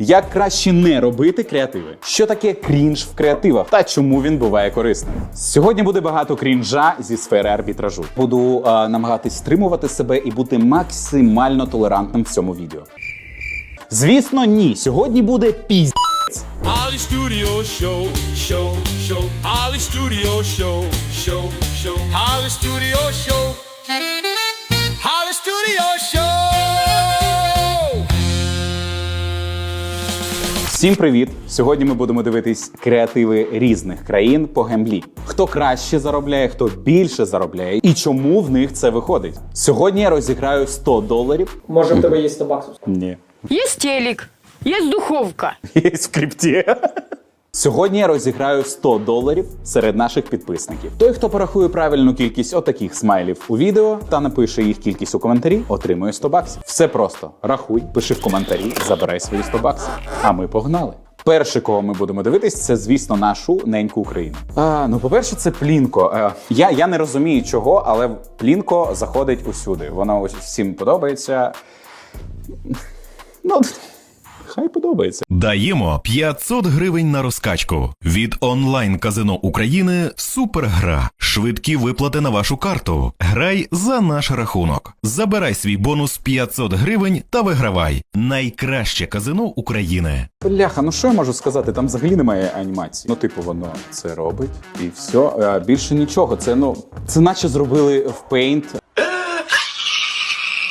Як краще не робити креативи? Що таке крінж в креативах та чому він буває корисним? Сьогодні буде багато крінжа зі сфери арбітражу. Буду е, намагатись стримувати себе і бути максимально толерантним в цьому відео. Звісно, ні. Сьогодні буде Show. Ollie Studio Show. Всім привіт! Сьогодні ми будемо дивитись креативи різних країн по гемблі. Хто краще заробляє, хто більше заробляє і чому в них це виходить. Сьогодні я розіграю 100 доларів. Може, в тебе є 100 баксів? Ні. Є телек, є духовка. Є в крипті. Сьогодні я розіграю 100 доларів серед наших підписників. Той, хто порахує правильну кількість отаких смайлів у відео та напише їх кількість у коментарі, отримує 100 баксів. Все просто рахуй, пиши в коментарі, забирай свої 100 баксів. А ми погнали. Перше, кого ми будемо дивитись, це звісно нашу неньку Україну. А, ну, по-перше, це плінко. Е, я, я не розумію чого, але плінко заходить усюди. Воно всім подобається. Ну, хай подобається. Даємо 500 гривень на розкачку від онлайн казино України Супергра. Швидкі виплати на вашу карту. Грай за наш рахунок. Забирай свій бонус 500 гривень та вигравай. Найкраще казино України. Бляха, ну що я можу сказати? Там взагалі немає анімації. Ну, типу, воно це робить і все. Е, Більше нічого. Це ну, це наче зробили в Paint.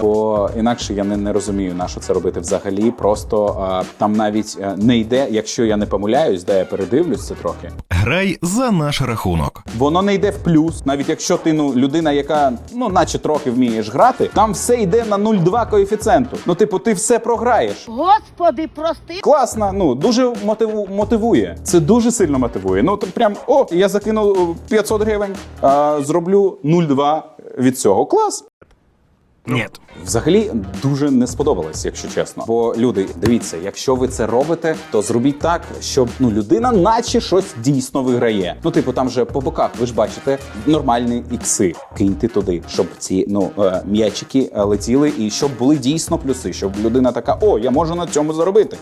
Бо інакше я не, не розумію, на що це робити взагалі. Просто е, там навіть е, не йде, якщо я не помиляюсь, де я передивлюсь це трохи. Грай за наш рахунок. Воно не йде в плюс, навіть якщо ти ну людина, яка ну наче трохи вмієш грати, там все йде на 0,2 коефіцієнту. Ну, типу, ти все програєш. Господи, прости. Класно, ну дуже мотиву, мотивує. Це дуже сильно мотивує. Ну то прям о, я закинув е, 500 гривень, а, зроблю 0,2 від цього. Клас. Ні. Взагалі дуже не сподобалось, якщо чесно. Бо люди, дивіться, якщо ви це робите, то зробіть так, щоб ну людина, наче щось дійсно виграє. Ну, типу, там же по боках, ви ж бачите, нормальні ікси. Киньте туди, щоб ці ну е, м'ячики е, летіли, і щоб були дійсно плюси, щоб людина така: о, я можу на цьому заробити.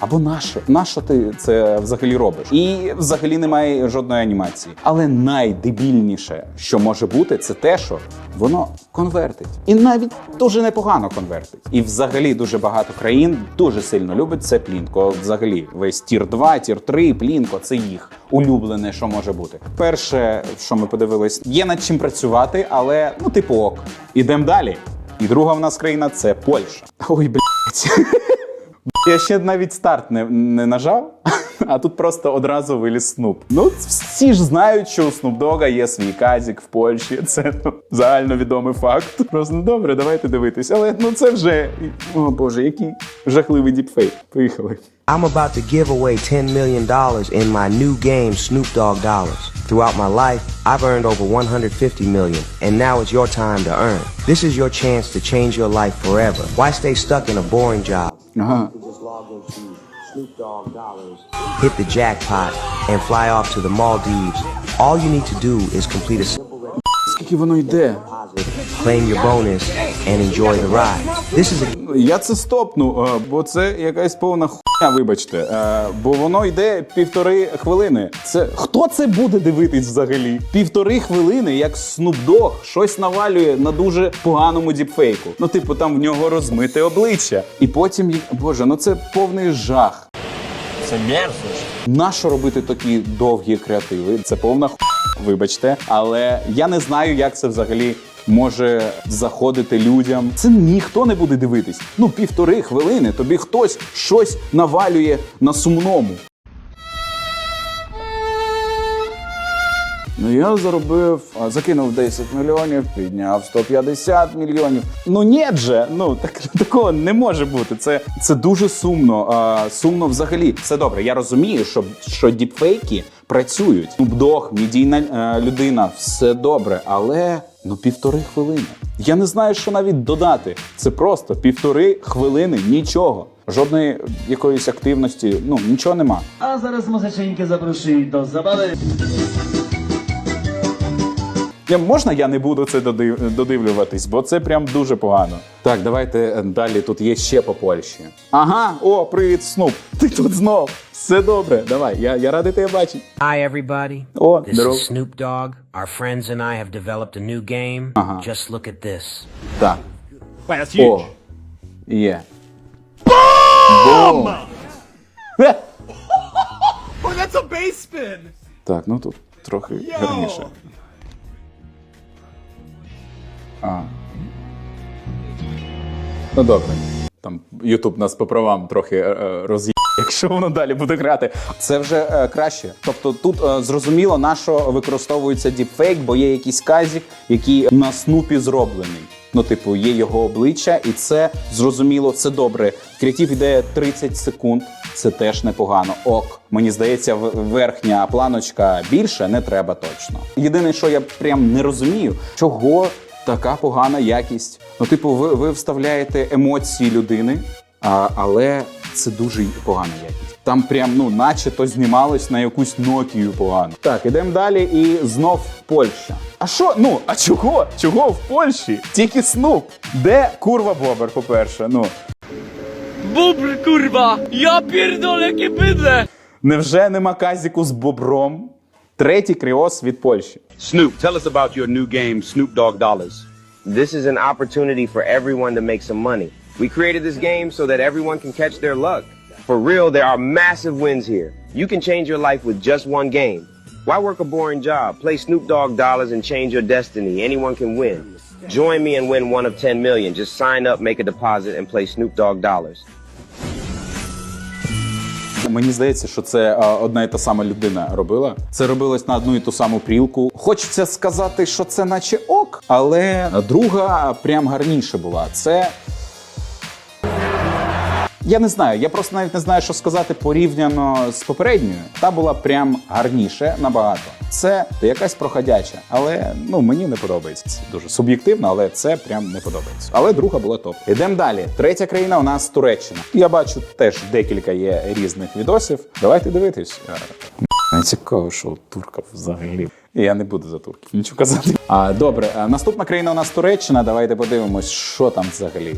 Або нащо? Нащо ти це взагалі робиш? І взагалі немає жодної анімації. Але найдебільніше, що може бути, це те, що воно конвертить. І навіть дуже непогано конвертить. І взагалі дуже багато країн дуже сильно любить це плінко. Взагалі, весь тір 2, тір 3, плінко це їх улюблене, що може бути. Перше, що ми подивились, є над чим працювати, але ну, типу ок. Ідемо далі. І друга в нас країна це Польща. Ой, блядь. Я ще навіть старт не, не нажав, а тут просто одразу виліз Снуп. Ну, всі ж знають, що у Снупдога є свій казік в Польщі. Це ну, загальновідомий факт. Просто ну, добре, давайте дивитись. Але ну це вже. О Боже, який жахливий діпфейк. Поїхали. I'm about to give away $10 million in my new game, Snoop Dogg Dollars. Throughout my life, I've earned over 150 million, and now it's your time to earn. This is your chance to change your life forever. Why stay stuck in a boring job? Uh-huh. Hit the jackpot and fly off to the Maldives. All you need to do is complete a Скільки воно йде? claim your bonus, and enjoy the ride. This is a Я це стопну, е, бо це якась повна хуйня, вибачте. Е, Бо воно йде півтори хвилини. Це хто це буде дивитись взагалі? Півтори хвилини, як Snoop Dogg щось навалює на дуже поганому діпфейку. Ну, типу, там в нього розмите обличчя. І потім Боже, ну це повний жах. Це мерзость. Нащо робити такі довгі креативи? Це повна ху... вибачте. Але я не знаю, як це взагалі може заходити людям. Це ніхто не буде дивитись. Ну, півтори хвилини тобі хтось щось навалює на сумному. Ну я заробив, закинув 10 мільйонів, підняв 150 мільйонів. Ну ні же, ну так такого не може бути. Це, це дуже сумно. А, сумно взагалі. Все добре. Я розумію, що, що діпфейки працюють. Дог, медійна е, людина, все добре, але ну півтори хвилини. Я не знаю, що навіть додати. Це просто півтори хвилини, нічого. Жодної якоїсь активності, ну нічого нема. A zaraz muzyczynki zaprosili do zabawy. Я, можна я не буду це додив, додивлюватись, бо це прям дуже погано. Так, давайте е, далі. Тут є ще по Польщі. Ага, о, привіт, Снуп. Ти тут знов. Все добре. Давай, я, я радий тебе бачити. Hi, everybody. О, This здоров. is Snoop Dogg. Our friends and I have developed a new game. Just look at this. Так. Wait, that's huge. О, є. Бум! Oh, that's a bass spin. Так, ну тут трохи гарніше. А. Ну добре. Там Ютуб нас по правам трохи е, е, роз'є, якщо воно далі буде грати. Це вже е, краще. Тобто тут е, зрозуміло, на що використовується діпфейк, бо є якийсь казік, який на снупі зроблений. Ну, типу, є його обличчя, і це зрозуміло, це добре. Креатив іде 30 секунд, це теж непогано. Ок, мені здається, верхня планочка більше не треба точно. Єдине, що я прям не розумію, чого така погана якість. Ну, типу, ви, ви вставляєте емоції людини, а, але це дуже погана якість. Там прям, ну, наче то знімалось на якусь Нокію погано. Так, ідемо далі і знов Польща. А що? Ну, а чого? Чого в Польщі? Тільки снуп. Де курва Бобер, по-перше? Ну, Bubr, kurwa! Ja pierdolę, jakie bydle! невже нема казіку з бобром? Третій кріос від Польщі. Snoop, tell us about your new game, Snoop Dogg Dollars. This is an opportunity for everyone to make some money. We created this game so that everyone can catch their luck. For real, there are massive wins here. You can change your life with just one game. Why work a boring job? Play Snoop Dogg Dollars and change your destiny. Anyone can win. Join me and win one of 10 million. Just sign up, make a deposit, and play Snoop Dogg Dollars. Мені здається, що це одна і та сама людина робила. Це робилось на одну і ту саму прілку. Хочеться сказати, що це наче ок, але друга прям гарніше була. Це. Я не знаю, я просто навіть не знаю, що сказати порівняно з попередньою. Та була прям гарніше набагато. Це якась проходяча, але ну мені не подобається. Це дуже суб'єктивно, але це прям не подобається. Але друга була топ. Ідемо далі. Третя країна у нас Туреччина. Я бачу теж декілька є різних відосів. Давайте дивитись. Е, цікаво, що турка взагалі. Я не буду за турків нічого казати. А добре, наступна країна у нас Туреччина. Давайте подивимось, що там взагалі.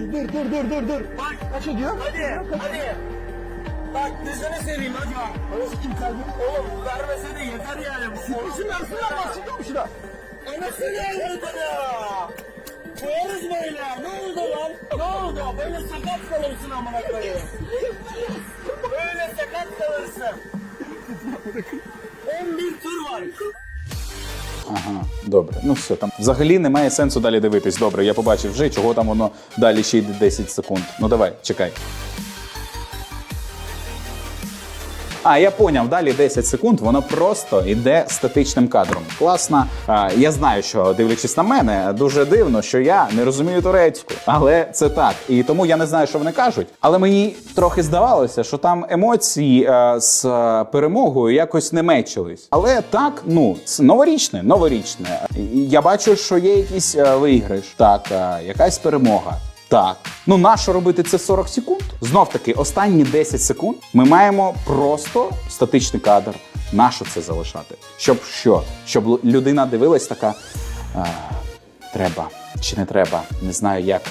dur dur dur dur dur dur. Bak kaç ediyor? Hadi kaç hadi. Ediyor? Bak gözünü seveyim hadi bak. Orası kim kalbi? Oğlum vermese de yeter yani. Sikmişsin arasından bahsediyorum şuna. Anasını yavrudu ya. Koyarız böyle. Ne oldu lan? Ne oldu? Böyle sakat kalırsın amına koyayım. Böyle sakat kalırsın. 11 tur var. Ага, добре. Ну все там. Взагалі немає сенсу далі дивитись. Добре, я побачив вже, чого там воно далі ще йде 10 секунд. Ну давай, чекай. А, я поняв, далі 10 секунд, воно просто йде статичним кадром. Класно. А, я знаю, що дивлячись на мене, дуже дивно, що я не розумію турецьку. Але це так. І тому я не знаю, що вони кажуть. Але мені трохи здавалося, що там емоції е, з е, перемогою якось не мечились. Але так, ну, новорічне, новорічне. Я бачу, що є якийсь е, виграш, так, е, якась перемога. Так, ну нащо робити це 40 секунд? Знов таки, останні 10 секунд ми маємо просто статичний кадр. Нащо це залишати? Щоб що? Щоб людина дивилась така. А, треба чи не треба, не знаю як.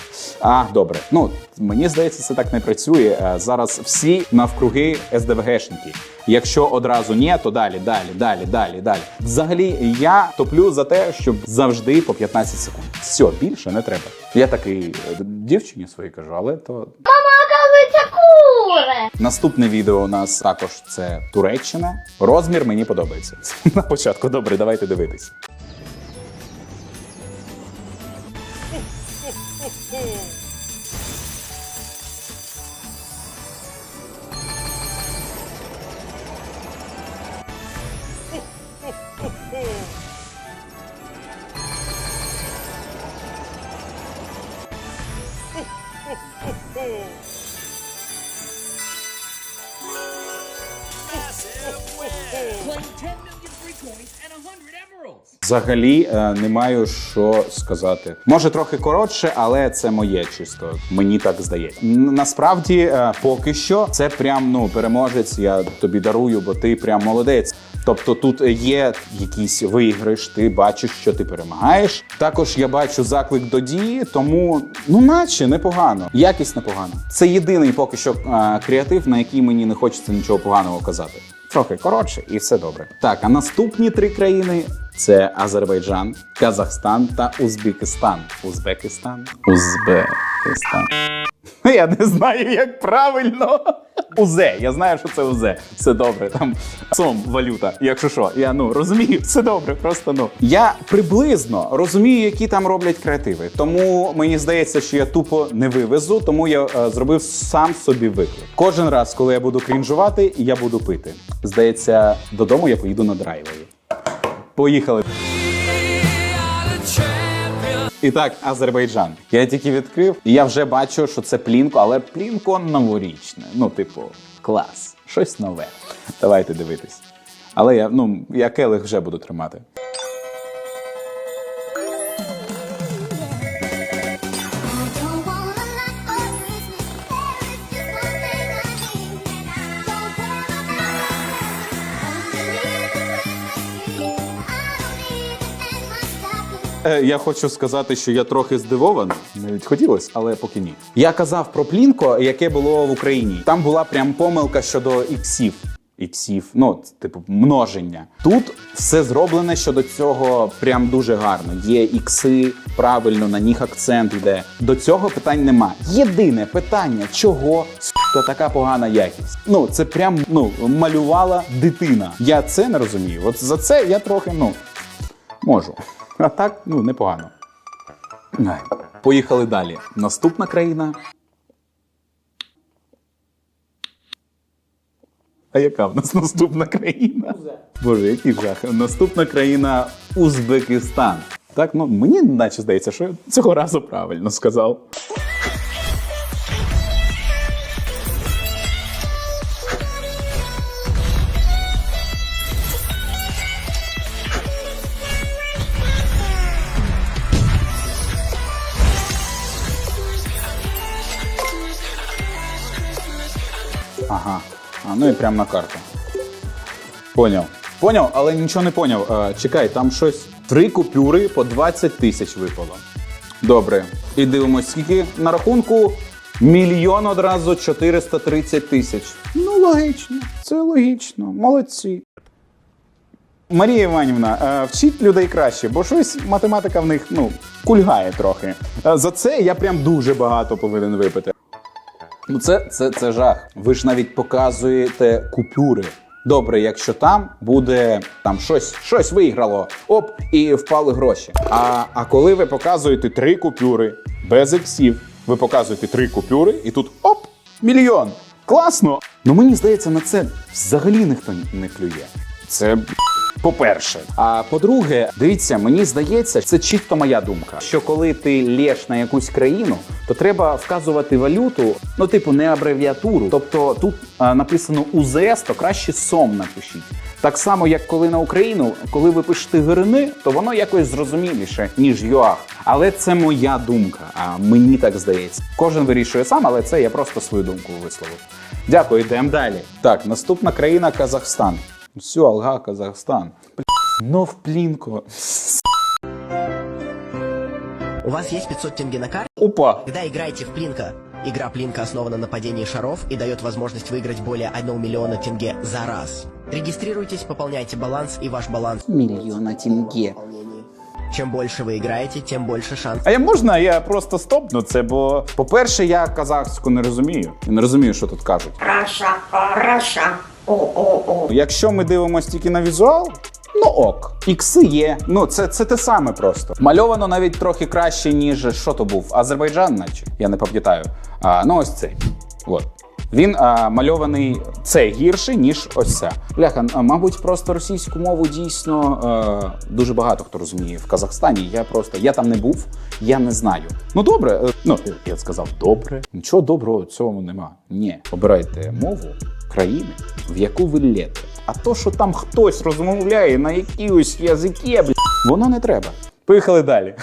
А, добре. Ну мені здається, це так не працює. Е, Зараз всі навкруги СДВГшники. Якщо одразу ні, то далі, далі, далі, далі, далі. Взагалі, я топлю за те, щоб завжди по 15 секунд. Все, більше не треба. Я такий е, дівчині своїй кажу, але то оказується кури. Наступне відео у нас також це Туреччина. Розмір мені подобається. На початку добре, давайте дивитись. Взагалі е, не маю що сказати. Може трохи коротше, але це моє чисто. Мені так здається. Насправді, е, поки що, це прям ну переможець. Я тобі дарую, бо ти прям молодець. Тобто тут є якийсь виграш, ти бачиш, що ти перемагаєш. Також я бачу заклик до дії, тому ну наче непогано. Якість непогана. Це єдиний поки що е, креатив, на який мені не хочеться нічого поганого казати. Трохи коротше, і все добре. Так, а наступні три країни це Азербайджан, Казахстан та Узбекистан. Узбекистан. Узбекистан. Я не знаю, як правильно. УЗЕ. Я знаю, що це УЗЕ. Все добре. Там сом валюта. Якщо що, я ну розумію, все добре. Просто ну я приблизно розумію, які там роблять креативи. Тому мені здається, що я тупо не вивезу, тому я е, зробив сам собі виклик. Кожен раз, коли я буду крінжувати, я буду пити. Здається, додому я поїду на драйвері. Поїхали. І так, Азербайджан. Я тільки відкрив, і я вже бачу, що це плінко, але плінко новорічне. Ну, типу, клас, щось нове. Давайте дивитись. Але я, ну, я келих вже буду тримати. Я хочу сказати, що я трохи здивований. Навіть хотілося, але поки ні. Я казав про плінко, яке було в Україні. Там була прям помилка щодо іксів. Іксів, ну, типу, множення. Тут все зроблене щодо цього прям дуже гарно. Є ікси, правильно, на них акцент йде. До цього питань нема. Єдине питання, чого сука, така погана якість. Ну, це прям ну, малювала дитина. Я це не розумію. От за це я трохи, ну, можу. А так, ну, непогано. Поїхали далі. Наступна країна. А яка в нас наступна країна? Боже, який жах. Наступна країна Узбекистан. Так, ну мені наче здається, що я цього разу правильно сказав. Прямо на карту. Поняв. Поняв, але нічого не поняв. А, чекай, там щось. Три купюри по 20 тисяч випало. Добре. І дивимось, скільки на рахунку. Мільйон одразу 430 тисяч. Ну, логічно. Це логічно. Молодці. Марія Іванівна, е, вчіть людей краще, бо щось математика в них ну, кульгає трохи. Е, За це я прям дуже багато повинен випити. Ну, це, це, це жах. Ви ж навіть показуєте купюри. Добре, якщо там буде там щось, щось виграло, оп, і впали гроші. А, а коли ви показуєте три купюри без ексів, ви показуєте три купюри, і тут оп, мільйон. Класно! Ну мені здається, на це взагалі ніхто не клює. Це по-перше. А по-друге, дивіться, мені здається, це чисто моя думка. Що коли ти лєш на якусь країну, то треба вказувати валюту, ну типу не абревіатуру. Тобто тут а, написано УЗС, то краще сом напишіть. Так само, як коли на Україну, коли ви пишете грини, то воно якось зрозуміліше, ніж ЮАХ. Але це моя думка. А мені так здається. Кожен вирішує сам, але це я просто свою думку висловив. Дякую, йдемо далі. Так, наступна країна Казахстан. Все, Алга, Казахстан. Ну в плінко. У вас есть 500 тенге на карте? Опа. Когда играете в Плинка, игра Плинка основана на падении шаров и дает возможность выиграть более 1 миллиона тенге за раз. Регистрируйтесь, пополняйте баланс, и ваш баланс тінге. пополнении. Чем больше вы играете, тем больше шанс. А я можна, я просто стопну це, бо по-перше, я казахську не розумію. Я не розумію, що тут кажуть. Раша, Раша. О-о-о. Якщо ми дивимося тільки на візуал, ну ок. Ікси є. Ну, це, це те саме просто. Мальовано навіть трохи краще, ніж що то був. Азербайджан, наче. Я не пам'ятаю. А, ну, ось цей. От. Він а, мальований це гірше, ніж ось це. Бляха, мабуть, просто російську мову дійсно е, дуже багато хто розуміє в Казахстані. Я просто я там не був, я не знаю. Ну добре, е, ну я сказав добре. Нічого доброго в цьому нема. Ні, обирайте мову країни, в яку ви лєте. А то, що там хтось розмовляє на якійсь язикі, бля, воно не треба. Поїхали далі.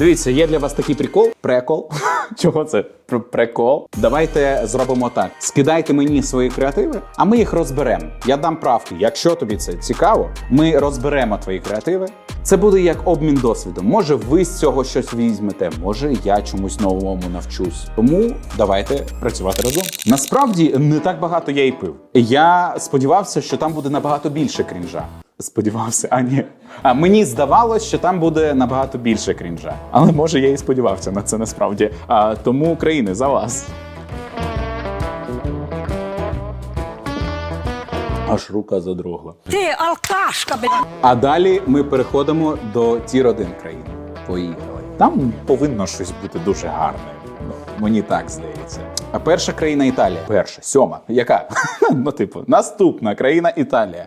Дивіться, є для вас такий прикол. Прекол. Чого це? Пр- Прикол. Давайте зробимо так. Скидайте мені свої креативи, а ми їх розберемо. Я дам правки. Якщо тобі це цікаво, ми розберемо твої креативи. Це буде як обмін досвідом. Може, ви з цього щось візьмете, може я чомусь новому навчусь. Тому давайте працювати разом. Насправді не так багато я і пив. Я сподівався, що там буде набагато більше крінжа. Сподівався, а ні. А мені здавалось, що там буде набагато більше крінжа. Але може я і сподівався на це насправді. А тому України за вас. Аж рука задрогла. Ти алкашка, блядь. А далі ми переходимо до тір 1 країни. Поїхали. Там повинно щось бути дуже гарне. Ну, мені так здається. А перша країна Італія. Перша, сьома. Яка? ну, типу, наступна країна Італія.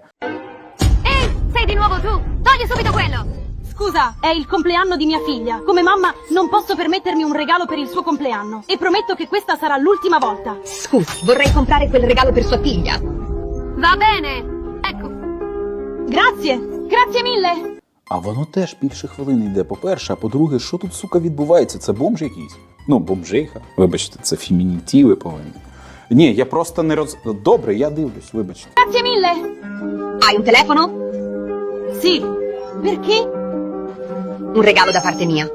Ehi, sei di nuovo tu? Togli subito quello! Scusa, è il compleanno di mia figlia. Come mamma non posso permettermi un regalo per il suo compleanno. E prometto che questa sarà l'ultima volta. Scusi, vorrei comprare quel regalo per sua figlia. Va bene! Ecco, Grazie, grazie mille. А воно теж більше хвилини йде. По-перше, а по-друге, що тут, сука, відбувається? Це бомж якийсь? Ну, бомжиха. Вибачте, це фемінітиви повинні. Ні, я просто не роз. Добре, я дивлюсь, вибачте. Grazie mille. hai un telefono? Sì. Perché? Un regalo da parte mia.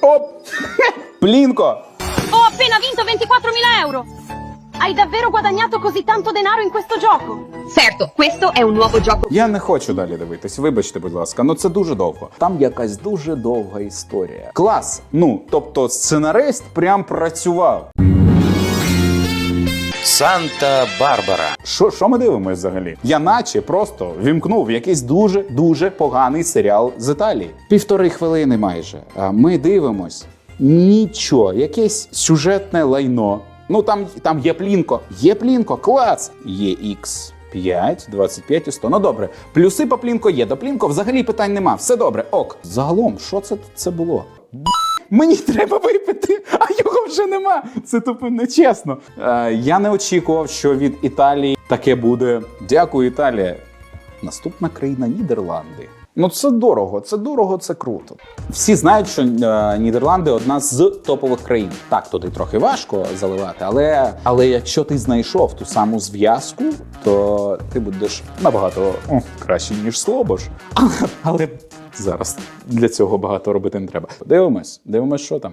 Оп! Плінко! Ho appena vinto 24.000 euro. Hai davvero guadagnato così tanto denaro in questo gioco? Certo, questo è un nuovo gioco. Я не хочу далі дивитись. Вибачте, будь ласка, ну це дуже довго. Там якась дуже довга історія. Клас. Ну тобто, сценарист прям працював. Санта-Барбара. Що, ми дивимося взагалі? Я наче просто вімкнув якийсь дуже дуже поганий серіал з Італії. Півтори хвилини майже. Ми дивимось. Нічого, якесь сюжетне лайно. Ну там, там є плінко. Є плінко, клас! Є X. 5, 25 і 100. Ну добре. Плюси по плінко є. До плінко взагалі питань нема. Все добре. Ок. Загалом, що це, це було? Мені треба випити, а його вже нема. Це тупо нечесно. Е, я не очікував, що від Італії таке буде. Дякую, Італія. Наступна країна Нідерланди. Ну це дорого, це дорого, це круто. Всі знають, що е, Нідерланди одна з топових країн. Так, туди трохи важко заливати, але, але якщо ти знайшов ту саму зв'язку, то ти будеш набагато о, краще, ніж Слобош. Але, але зараз для цього багато робити не треба. Дивимось, дивимось, що там.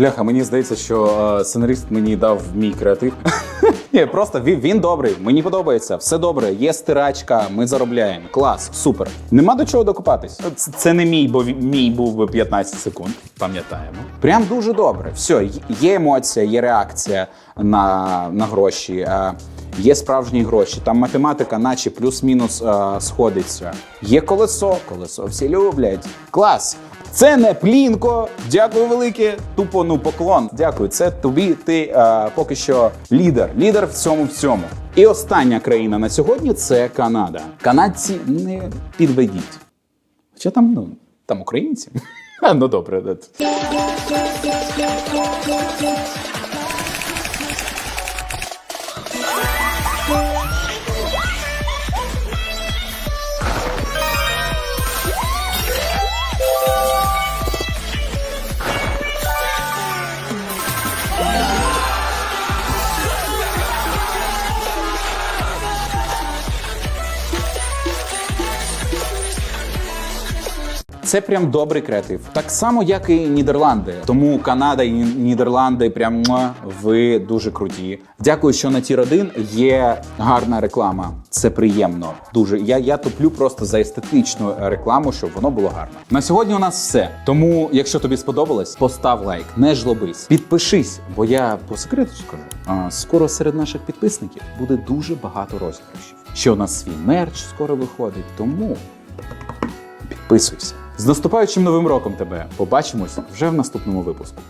Бляха, мені здається, що е, сценарист мені дав мій креатив. Ні, просто він, він добрий, мені подобається, все добре, є стирачка, ми заробляємо. Клас, супер. Нема до чого докопатись. Це, не мій, бо мій був би 15 секунд. Пам'ятаємо. Прям дуже добре. Все, є- є емоція, є реакція на, на гроші. е, Є справжні гроші, там математика, наче плюс-мінус е, сходиться. Є колесо, колесо всі люблять. Клас! Це не плінко. Дякую велике. Тупо ну поклон. Дякую. Це тобі. Ти е, поки що лідер. Лідер в цьому всьому. І остання країна на сьогодні це Канада. Канадці не підведіть. Хоча там, ну, там українці. А, ну добре. Це прям добрий креатив. Так само, як і Нідерланди. Тому Канада і Нідерланди прям ви дуже круті. Дякую, що на тір 1 є гарна реклама. Це приємно. Дуже я, я топлю просто за естетичну рекламу, щоб воно було гарно. На сьогодні у нас все. Тому, якщо тобі сподобалось, постав лайк, не жлобись, підпишись, бо я по секрету скажу. Скоро серед наших підписників буде дуже багато розіграшів. Ще у нас свій мерч скоро виходить, тому підписуйся. З наступаючим новим роком тебе побачимось вже в наступному випуску.